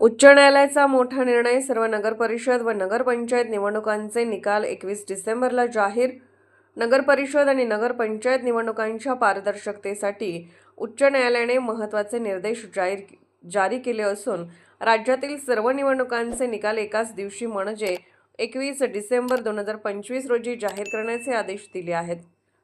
उच्च न्यायालयाचा मोठा निर्णय सर्व नगरपरिषद व नगरपंचायत निवडणुकांचे निकाल एकवीस डिसेंबरला जाहीर. नगरपरिषद आणि नगरपंचायत निवडणुकांच्या पारदर्शकतेसाठी उच्च न्यायालयाने महत्त्वाचे निर्देश जाहीर जारी केले असून राज्यातील सर्व निवडणुकांचे निकाल एकाच दिवशी म्हणजे एकवीस डिसेंबर दोन हजार पंचवीस रोजी जाहीर करण्याचे आदेश दिले आहेत.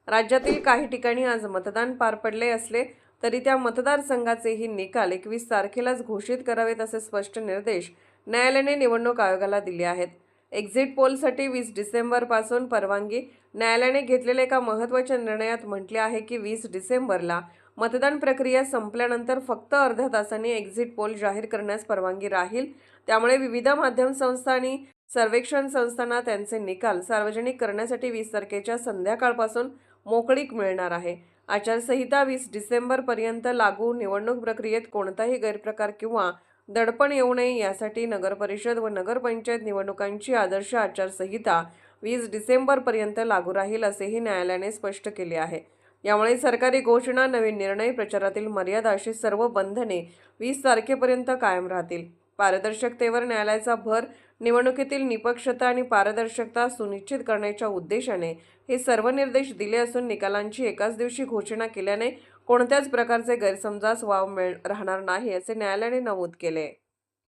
राज्यातील काही ठिकाणी आज मतदान पार पडले असले तरी त्या मतदारसंघाचेही निकाल एकवीस तारखेलाच घोषित करावेत असे स्पष्ट निर्देश न्यायालयाने निवडणूक आयोगाला दिले आहेत. एक्झिट पोलसाठी वीस डिसेंबरपासून परवानगी न्यायालयाने घेतलेल्या एका महत्त्वाच्या निर्णयात म्हटले आहे की वीस डिसेंबरला मतदान प्रक्रिया संपल्यानंतर फक्त अर्ध्या तासांनी एक्झिट पोल जाहीर करण्यास परवानगी राहील. त्यामुळे विविध माध्यम संस्थांनी सर्वेक्षण संस्थांना त्यांचे निकाल सार्वजनिक करण्यासाठी वीस तारखेच्या संध्याकाळपासून मोकळीक मिळणार आहे. आचारसंहिता वीस डिसेंबरपर्यंत लागू निवडणूक प्रक्रियेत कोणताही गैरप्रकार किंवा दडपण येऊ नये यासाठी नगरपरिषद व नगरपंचायत निवडणुकांची आदर्श आचारसंहिता वीस डिसेंबरपर्यंत लागू राहील असेही न्यायालयाने स्पष्ट केले आहे. यामुळे सरकारी घोषणा नवीन निर्णय प्रचारातील मर्यादा अशी सर्व बंधने वीस तारखेपर्यंत कायम राहतील. पारदर्शकतेवर न्यायालयाचा भर निवडणुकीतील निपक्षता आणि पारदर्शकता सुनिश्चित करण्याच्या उद्देशाने हे सर्व निर्देश दिले असून निकालांची एकाच दिवशी घोषणा केल्याने कोणत्याच प्रकारचे गैरसमजास वाव मिळ राहणार नाही असे न्यायालयाने नमूद केले.